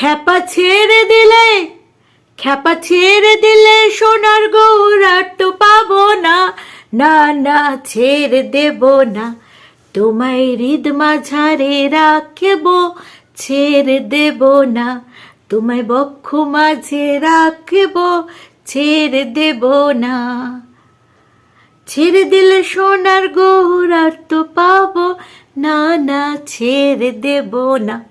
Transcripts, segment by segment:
খ্যাপা ছেড়ে দিলে, খ্যাপা ছেড়ে দিলে সোনার গৌরার তো পাবো না। না না, ছেড়ে দেব না। তোমায় হৃদ মাঝারে রাখব, ছেড়ে দেব না। তোমায় বক্ষ মাঝে রাখব, ছেড়ে দেব না। ছেড়ে দিলে সোনার গৌরার তো পাবো। না না, ছেড়ে দেব না।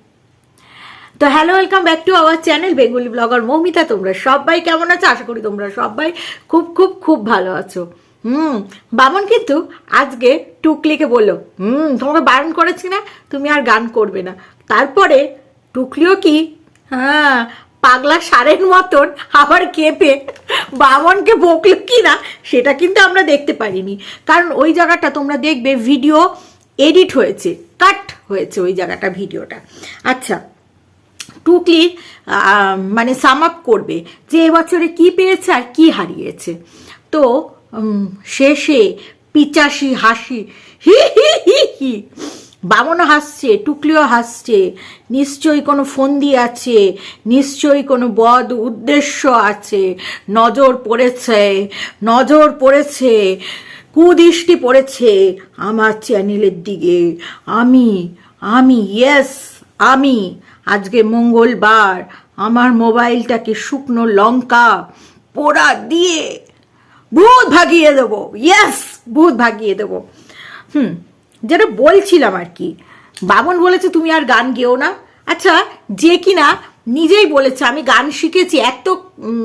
তো hello welcome back to our channel Bengali vlogger Moumita তোমরা সবাই কেমন আছো? আশা করি তোমরা সবাই খুব খুব খুব ভালো আছো। হুম, বামন কিন্তু আজকে টুকলিকে বলল, হুম, তোমাকে বারণ করেছি না? তুমি আর গান করবে না। তারপরে টুকলিও কি? হ্যাঁ পাগলা সারের মতন আবার কেঁপে বামনকে বকল কি না, সেটা কিন্তু আমরা দেখতে পারিনি। কারণ ওই জায়গাটা তোমরা দেখবে ভিডিও এডিট হয়েছে কাট হয়েছে ওই জায়গাটা ভিডিওটা আচ্ছা টুকলি মানে সাম আপ করবে যে এবছরে কি পেয়েছে আর কি হারিয়েছে। তো শেষে পিচাসি হাসি, হি হি হি হি, বামনও হাসছে, টুকলিও হাসছে, নিশ্চয়ই কোনো ফন্দি আছে, নিশ্চয়ই কোনো বদ উদ্দেশ্য আছে, নজর পড়েছে নজর পড়েছে, কুদৃষ্টি পড়েছে আমার চ্যানেলের দিকে। আমি আমি ইয়েস আমি আজকে মঙ্গলবার। আমার মোবাইলটাকে শুকনো লঙ্কা পোড়া দিয়ে ভূত ভাগিয়ে দেবো। ইয়েস ভূত ভাগিয়ে দেবো। হুম, যেটা বলছিলাম আর কি। বামন বলেছে, তুমি আর গান গেও না। আচ্ছা যে কিনা নিজেই বলেছে, আমি গান শিখেছি। এত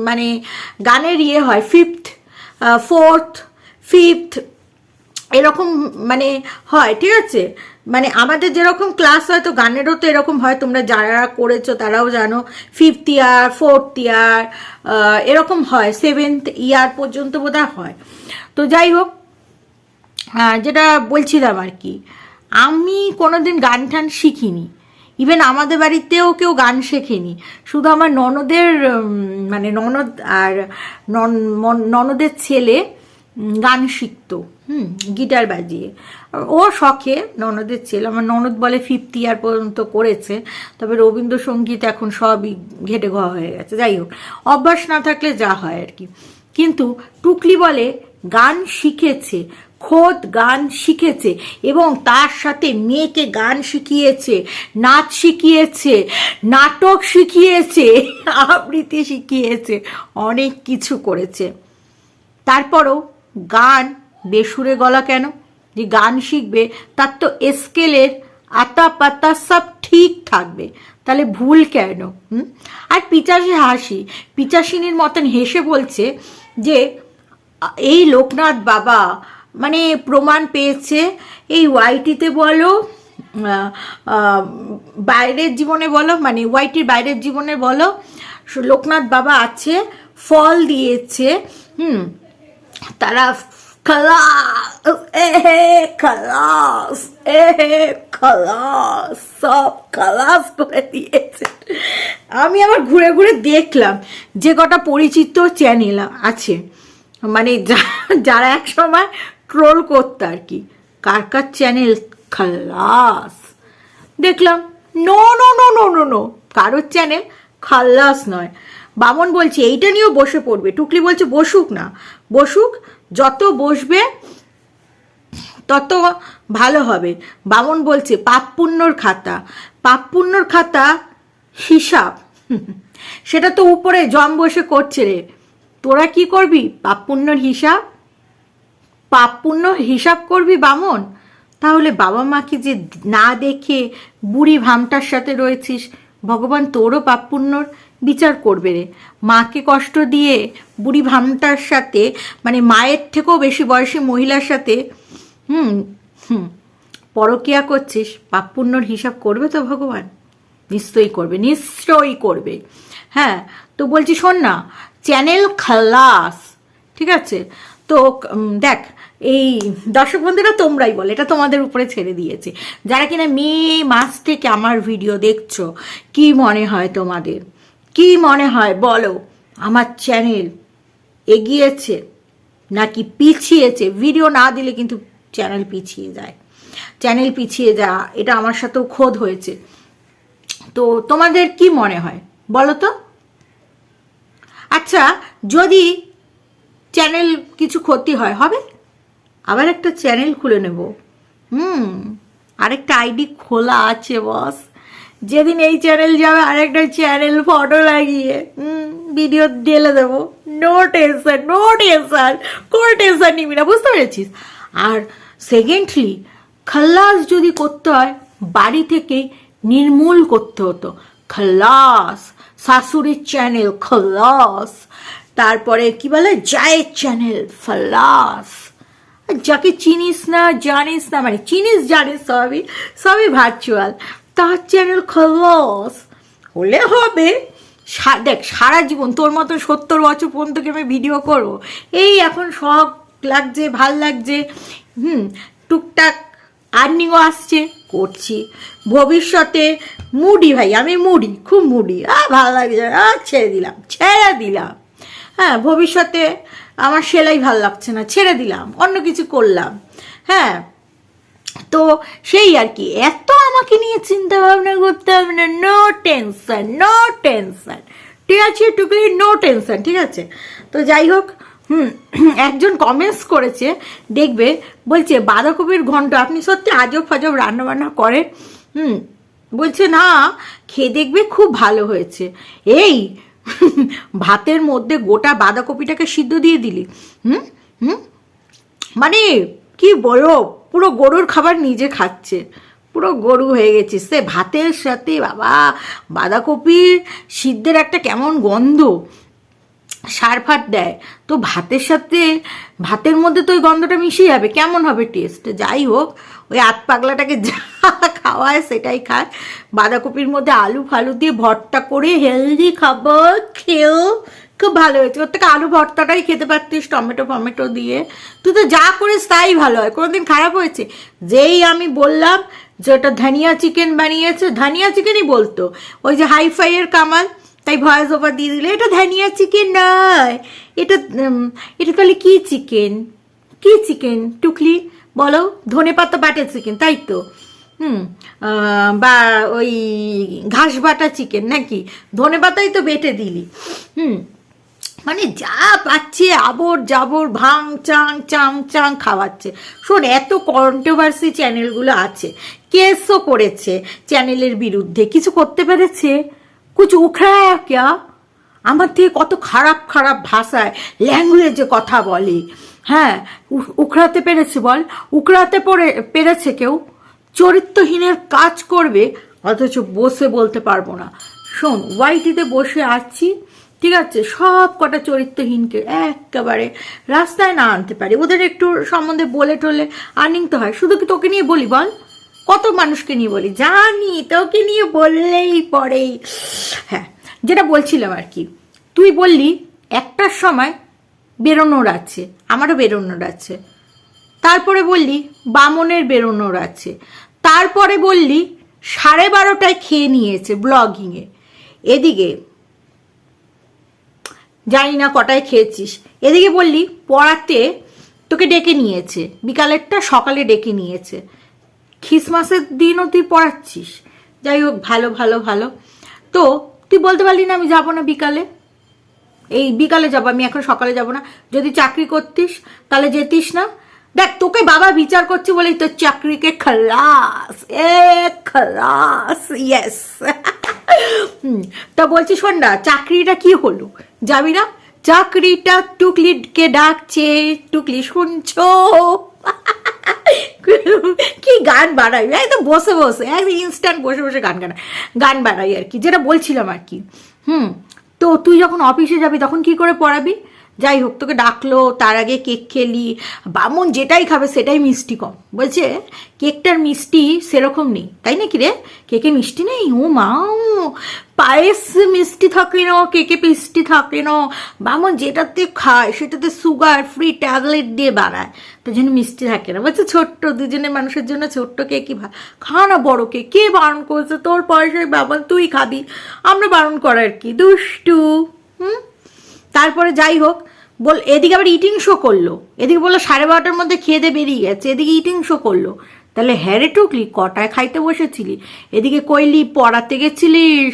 মানে গানের ইয়ে হয় ফিফথ ফোর্থ ফিফথ এরকম মানে হয়, ঠিক আছে? মানে আমাদের যেরকম ক্লাস হয় তো গানেরও তো এরকম হয়, তোমরা যারা করেছ তারাও জানো। ফিফথ ইয়ার ফোর্থ ইয়ার এরকম হয় সেভেন্থ ইয়ার পর্যন্ত বোধহয় হয়। তো যাই হোক যেটা বলছিলাম আর কি, আমি কোনোদিন গান টান শিখিনি। ইভেন আমাদের বাড়িতেও কেউ গান শেখেনি। শুধু আমার ননদের মানে ননদ আর নন- ননদের ছেলে গান শিখতো, হুম, গিটার বাজিয়ে। ও শখে ননদের ছেলে, আমার ননদ বলে ফিফটি ইয়ার পর্যন্ত করেছে, তবে রবীন্দ্রসঙ্গীত এখন সবই ঘেটে ঘ হয়ে গেছে, যাই হোক, অভ্যাস না থাকলে যা হয় আর কি। কিন্তু টুকলি বলে গান শিখেছে, খোদ গান শিখেছে, এবং তার সাথে মেয়েকে গান শিখিয়েছে, নাচ শিখিয়েছে, নাটক শিখিয়েছে, আবৃত্তি শিখিয়েছে, অনেক কিছু করেছে। তারপরও গান বেসুরে গলা কেন? যে গান শিখবে, তার তো স্কেলের আতা পাতা সব ঠিক থাকবে তাহলে ভুল কেন? আর পিচাসি হাসি, পিচাসিনীর মতন হেসে বলছে যে, এই লোকনাথ বাবা মানে প্রমাণ পেয়েছে, এই ওয়াইটিতে বলো বাইরের জীবনে বলো মানে ওয়াইটির বাইরের জীবনে বলো, লোকনাথ বাবা আছে, ফল দিয়েছে, হুম, তারা খালাস এহে খালাস এহে খালাস সব খালাস করে দিয়েছে। আমি আবার ঘুরে ঘুরে দেখলাম যে কটা পরিচিত চ্যানেল আছে। মানে যারা এক সময় ট্রোল করতো আর কি। কার কার চ্যানেল খালাস দেখলাম no no no no no no কারোর চ্যানেল খাল্লাস নয়। বামন বলছে, এইটা নিয়েও বসে পড়বে। টুকলি বলছে, বসুক না। বসুক যত বসবে, তত ভালো হবে। বামন বলছে পাপ পুণ্যর খাতা। পাপ পুণ্যর খাতা হিসাব। সেটা তো উপরে জম বসে করছে রে। তোরা কি করবি? পাপ পুণ্যর হিসাব? পাপ পুণ্য হিসাব করবি বামন? তাহলে বাবা মাকে যে না দেখে বুড়ি ভামটার সাথে রয়েছিস, ভগবান তোরও পাপ পুণ্যর বিচার করবে রে। মাকে কষ্ট দিয়ে বুড়ি ভামটার সাথে মানে মায়ের থেকেও বেশি বয়সী মহিলার সাথে, হুম হুম, পরকিয়া করছিস, পাপ পুণ্যর হিসাব করবে তো ভগবান? নিশ্চয়ই করবে নিশ্চয়ই করবে। হ্যাঁ তো বলছি শোন না, চ্যানেল খালাস, ঠিক আছে? তো দেখ, এই দর্শক বন্ধুরা তোমরাই বলো, এটা তোমাদের উপরে ছেড়ে দিয়েছে। যারা কিনা মে মাস থেকে আমার ভিডিও দেখছ, কি মনে হয় তোমাদের? কি মনে হয় বলো? আমার চ্যানেল এগিয়েছে নাকি পিছিয়েছে? ভিডিও না দিলে কিন্তু চ্যানেল পিছিয়ে যায়। চ্যানেল পিছিয়ে যা এটা আমার সাথেও খোদ হয়েছে। তো তোমাদের কি মনে হয়? বলো তো। আচ্ছা যদি চ্যানেল কিছু ক্ষতি হয়, হবে? আবার একটা চ্যানেল খুলে নেব। হুম, আরেকটা আইডি খোলা আছে বস যেদিন এই চ্যানেল যাবে, আরেকটা চ্যানেল ফটো লাগিয়ে ভিডিও ঢেলে দেবো। নো টেনশন নো টেনশন কোনো টেনশন নিবি না, বুঝতে পেরেছিস? আর সেকেন্ডলি খাল্লাস যদি করতে হয়, বাড়ি থেকে নির্মূল করতে হতো। খাল্লাস শাশুড়ির চ্যানেল খাল্লাস তারপরে কি বলে? জায়ের চ্যানেল ফাল্লাস যাকে চিনিস না, জানিস না মানে চিনিস, জানিস, সবই সবই ভার্চুয়াল তার চ্যানেল খলস। হলে হবে। দেখ, সারা জীবন, তোর মতো সত্তর বছর পর্যন্ত কি আমি ভিডিও করব? এই এখন শখ লাগছে, ভালো লাগছে। হুম, টুকটাক আর্নিংও আসছে, করছি। ভবিষ্যতে মুডি ভাই, আমি মুডি, খুব মুডি। আ, ভালো লাগছে, আ, ছেড়ে দিলাম ছেড়ে দিলাম। হ্যাঁ ভবিষ্যতে আমার সেলাই ভালো লাগছে না, ছেড়ে দিলাম, অন্য কিছু করলাম। হ্যাঁ তো সেই আর কি, এত আমাকে নিয়ে চিন্তা ভাবনা করতে হবে না নো টেনশন নো টেনশন ঠিক আছে, টুকলি নো টেনশন ঠিক আছে? তো যাই হোক, হুম, একজন কমেন্টস করেছে, দেখবে, বলছে, বাঁধাকপির ঘন্ট, আপনি সত্যি আজব ফাজব রান্নাবান্না করেন? হুম, বলছে, না, খেয়ে দেখবে খুব ভালো হয়েছে। এই, ভাতের মধ্যে গোটা বাঁধাকপিটাকে সিদ্ধ দিয়ে দিলি। হুম হুম? মানে কি বলো? পুরো গরুর খাবার নিজে খাচ্ছে। পুরো গরু হয়ে গেছে সে ভাতের সাথে বাবা বাঁধাকপির সিদ্ধের একটা কেমন গন্ধ। সার ফাট দেয়। তো ভাতের সাথে, ভাতের মধ্যে তো ওই গন্ধটা মিশে যাবে। কেমন হবে টেস্ট যাই হোক, ওই আত পাগলাটাকে যা খাওয়ায় সেটাই খায়। বাঁধাকপির মধ্যে আলু ফালু দিয়ে ভর্তা করে হেলদি খাবার খেয়েও খুব ভালো হয়েছে। ওর থেকে আলু ভর্তাটাই খেতে পারতিস, টমেটো, ফমেটো দিয়ে। তুই তো যা করিস তাই ভালো হয়। কোনোদিন খারাপ হয়েছে? যেই আমি বললাম যে ওটা ধনিয়া চিকেন বানিয়েছে, ধনিয়া চিকেনই বলতো। ওই যে হাইফাইয়ের কামাল, তাই ভয়েস ওভার দিয়ে দিলে, এটা ধনিয়া চিকেন নয়। এটা এটা তাহলে কি চিকেন? কি চিকেন? টুকলি বলো, ধনে পাতা বাটার চিকেন, তাই তো। হুম বা ওই ঘাস বাটা চিকেন নাকি? ধনে পাতাই তো বেটে দিলি। হুম মানে যা পাচ্ছে, আবর জাবর ভাং চাং চাং চাং খাওয়াচ্ছে। শোন, এত কন্ট্রোভার্সি চ্যানেলগুলো আছে। কেসও করেছে চ্যানেলের বিরুদ্ধে। কিছু করতে পেরেছে? কুচু উখড়ায় ক্যা আমার থেকে কত খারাপ খারাপ ভাষায় ল্যাঙ্গুয়েজে কথা বলে। হ্যাঁ উখড়াতে পেরেছে বল। উখড়াতে পড়ে পেরেছে কেউ? চরিত্রহীনের কাজ করবে, অথচ বসে বলতে পারব না। শোন, ওয়াইটিতে বসে আছি। ঠিক আছে, সব কটা চরিত্রহীনকে একেবারে রাস্তায় না আনতে পারি। ওদের একটু সম্বন্ধে বলে টলে আর্নিং তো হয়। শুধু কি তোকে নিয়ে বলি বল? কত মানুষকে নিয়ে বলি? জানি, তোকে নিয়ে বললেই পরেই। হ্যাঁ যেটা বলছিলাম আর কি, তুই বললি একটার সময় বেরোনোর আছে, আমারও বেরোনোর আছে। তারপরে বললি বামনের বেরোনোর আছে। তারপরে বললি সাড়ে বারোটায় খেয়ে নিয়েছে ব্লগিংয়ে এদিকে জানি না কটায় খেয়েছিস। এদিকে বললি, পড়াতে তোকে ডেকে নিয়েছে। বিকালেরটা সকালে ডেকে নিয়েছে। খ্রিসমাসের দিনও তুই পড়াচ্ছিস। যাই হোক, ভালো ভালো ভালো। তো তুই বলতে পারলি না আমি যাব না বিকালে। এই বিকালে যাব, আমি এখন সকালে যাব না। যদি চাকরি করতিস, তাহলে যেতিস না। দেখ, তোকে বাবা বিচার করছে বলেই তোর চাকরিকে খালাস। এ খালাস ইয়েস তা বলছি শোন না, চাকরিটা কি হলো? যাবি না চাকরিটা টুকলিকে ডাকছে, টুকলি শুনছ? কি গান বাড়াই? একদম বসে বসে, একদম ইনস্ট্যান্ট বসে বসে গান গান গান বাড়াই আর কি, যেটা বলছিলাম আর কি। হুম, তো তুই যখন অফিসে যাবি, তখন কি করে পড়াবি? যাই হোক তোকে ডাকলো, তার আগে কেক খেলি। বামন যেটাই খাবে সেটাই মিষ্টি কম। বলছে, কেকটার মিষ্টি সেরকম নেই। তাই নাকি রে? কেকে মিষ্টি নেই? ও মা পায়েস মিষ্টি থাকে না, কেকে মিষ্টি থাকে না। বামন যেটাতে খায়, সেটাতে সুগার, ফ্রি ট্যাবলেট দিয়ে বানায়। তার জন্য মিষ্টি থাকে না। বলছে, ছোট্ট দুজনের মানুষের জন্য ছোট্ট কেকই ভালো। খা না বড় কেক। কে বারণ করছে? তোর পয়সায় বাবা তুই খাবি। আমরা বারণ করার কি? দুষ্টু, হুম? তারপরে যাই হোক, বল, এদিকে আবার ইটিং শো করল। এদিকে বলল সাড়ে বারোটার মধ্যে খেয়ে দিয়ে বেরিয়ে গেছে। এদিকে ইটিং শো করল। তাহলে হ্যারে টুকলি কটায় খাইতে বসেছিলি? এদিকে কইলি, পড়াতে গেছিলিস?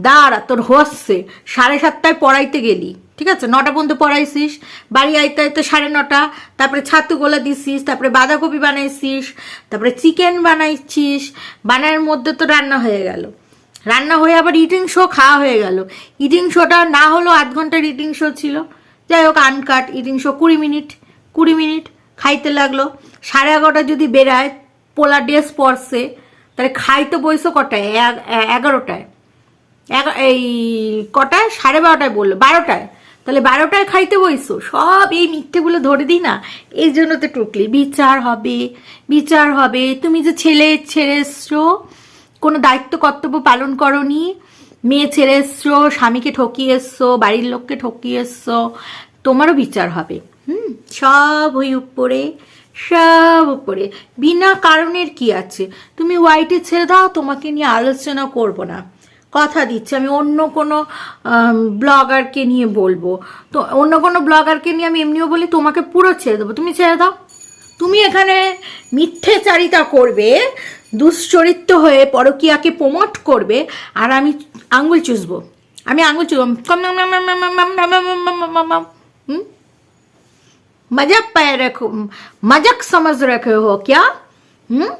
দাঁড়া, তোর হচ্ছে। সাড়ে সাতটায় পড়াইতে গেলি। ঠিক আছে? নটা পর্যন্ত পড়াইছিস। বাড়ি আইতে আইতে সাড়ে নটা। তারপরে ছাতু গোলা দিছিস, তারপরে বাঁধাকপি বানাইছিস, তারপরে চিকেন বানাইছিস। বানানোর মধ্যে তো রান্না হয়ে গেল। রান্না হয়ে আবার ইটিং শো খাওয়া হয়ে গেল। ইটিং শোটা না হলেও আধ ঘণ্টার ইটিং শো ছিল। যাই হোক আনকাট ইটিং শো কুড়ি মিনিট কুড়ি মিনিট খাইতে লাগল। সাড়ে এগারোটা যদি বেরায় পোলা ড্রেস পরছে তাহলে খাইতে বইসো কটায়? এগারোটায়। এগা- এই কটায়? সাড়ে বারোটায় বলল। বারোটায়। তাহলে বারোটায় খাইতে বইসো? সব এই মিথ্যেগুলো ধরে দিই না? এই জন্য তো টুকলি। বিচার হবে বিচার হবে। তুমি যে ছেলে ছেড়ে এসছো কোনো দায়িত্ব কর্তব্য পালন করনি। মেয়ে ছেড়ে এসছো, স্বামীকে ঠকিয়ে এসছো, বাড়ির লোককে ঠকিয়ে এসছো, তোমারও বিচার হবে। হুম, সব ওই উপরে, সব উপরে। বিনা কারণের কি আছে? তুমি হোয়াইটে ছেড়ে দাও, তোমাকে নিয়ে আলোচনা করব না। কথা দিচ্ছি, আমি অন্য কোনো ব্লগারকে নিয়ে বলব। তো অন্য কোনো ব্লগারকে নিয়ে আমি এমনিও বলি, তোমাকে পুরো ছেড়ে দেবো। তুমি ছেড়ে দাও। তুমি এখানে মিথ্যেচারিতা করবে দুশ্চরিত্র হয়ে পরকিয়াকে প্রমোট করবে আর আমি আঙ্গুল চুষবো আমি আঙ্গুল চুষবো মজাক পায়ে রাখো মজাক সমাজ রাখে হো ক্যা হুম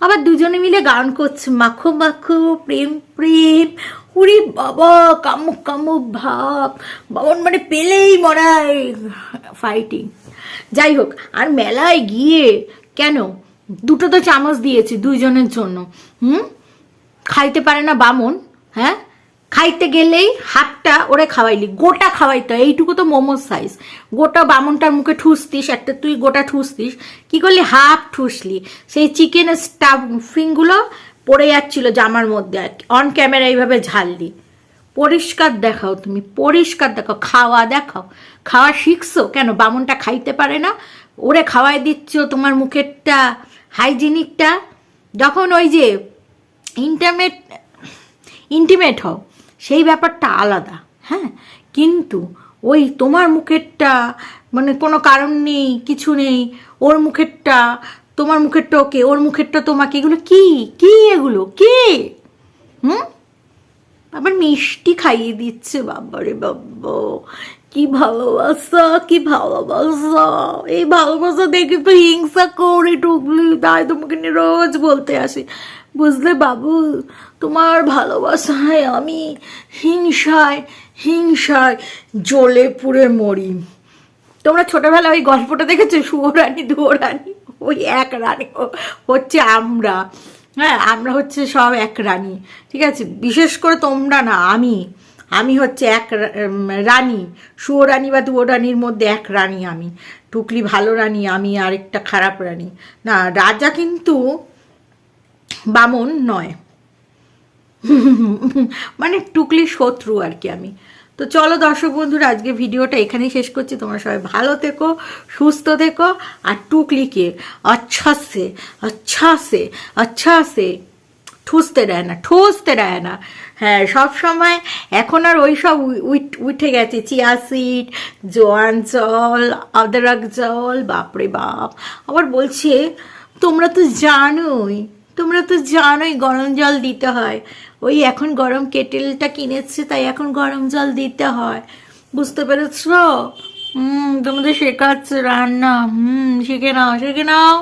আবার দুজনে মিলে গান করছে মাখো মাখো প্রেম প্রেম উরি বাবা কামুক কামুক ভাব বাবন মানে পেলেই মরায় ফাইটিং যাই হোক আর মেলায় গিয়ে কেন দুটো তো চামচ দিয়েছি দুইজনের জন্য। হুম? খাইতে পারে না বামন হ্যাঁ? খাইতে গেলেই হাতটা ওরে খাওয়াইলি, গোটা খাওয়াইতে এইটুকু তো মোমোর সাইজ গোটা বামনটার মুখে ঠুসতিস, একটা তুই গোটা ঠুসতিস। কি করলি? হাফ ঠুসলি। সেই চিকেনের স্টাফিংগুলো পড়ে যাচ্ছিল জামার মধ্যে অন ক্যামেরা এইভাবে ঝাললি। পরিষ্কার দেখাও তুমি, পরিষ্কার দেখাও, খাওয়া দেখাও। খাওয়া শিখছো? কেন? বামনটা খাইতে পারে না? ওরে খাওয়াই দিচ্ছ তোমার মুখেরটা। হাইজিনিকটা যখন ওই যে ইন্টারমেট, ইন্টিমেট হও, সেই ব্যাপারটা আলাদা হ্যাঁ? কিন্তু ওই তোমার মুখেরটা মানে কোনো কারণ নেই, কিছু নেই, ওর মুখেরটা, তোমার মুখেরটা ওকে, ওর মুখেরটা তোমাকে, এগুলো কি? কি এগুলো? কি? হুম? আবার মিষ্টি খাইয়ে দিচ্ছে, বাবারে বাবা। কি ভালোবাসা কি ভালোবাসা। এই ভালোবাসা দেখে তো হিংসা করে টুকলি তাই তোমাকে নিয়ে রোজ বলতে আসি। বুঝলে বাবু, তোমার ভালোবাসায় আমি হিংসায় হিংসায় জ্বলে পুড়ে মরি। তোমরা ছোটবেলায় ওই গল্পটা দেখেছ? শুয়োরানি, দুয়োরানি? ওই এক রানী হচ্ছে আমরা। হ্যাঁ আমরা হচ্ছে সব এক রানী। ঠিক আছে? বিশেষ করে তোমরা না, আমি। আমি হচ্ছে এক রানী উম, রানী বা দুয়ো রানীর মধ্যে এক রানী আমি। টুকলি ভালো রানী আমি আরেকটা খারাপ রানী। না রাজা কিন্তু বামন নয়। মানে টুকলি শত্রু আর কি আমি। তো চলো দর্শক বন্ধুরা আজকে ভিডিওটা এখানেই শেষ করছি। তোমরা সবাই ভালো থেকো সুস্থ থেকো আর টুকলিকে আচ্ছা সে আচ্ছা সে আচ্ছা সে ঠুসতে হ্যাঁ সব সময় এখন আর ওই সব উঠে গেছে। চিয়া সিড, জোয়ান জল, আদরক জল, বাপরে বাপ। আবার বলছে, তোমরা তো জানোই, তোমরা তো জানোই গরম জল দিতে হয়। ওই এখন গরম কেটেলটা কিনেছে, তাই এখন গরম জল দিতে হয়। বুঝতে পেরেছ? হুম, তোমাদের শেখাচ্ছে রান্না। হুম, শিখে নাও শিখে নাও।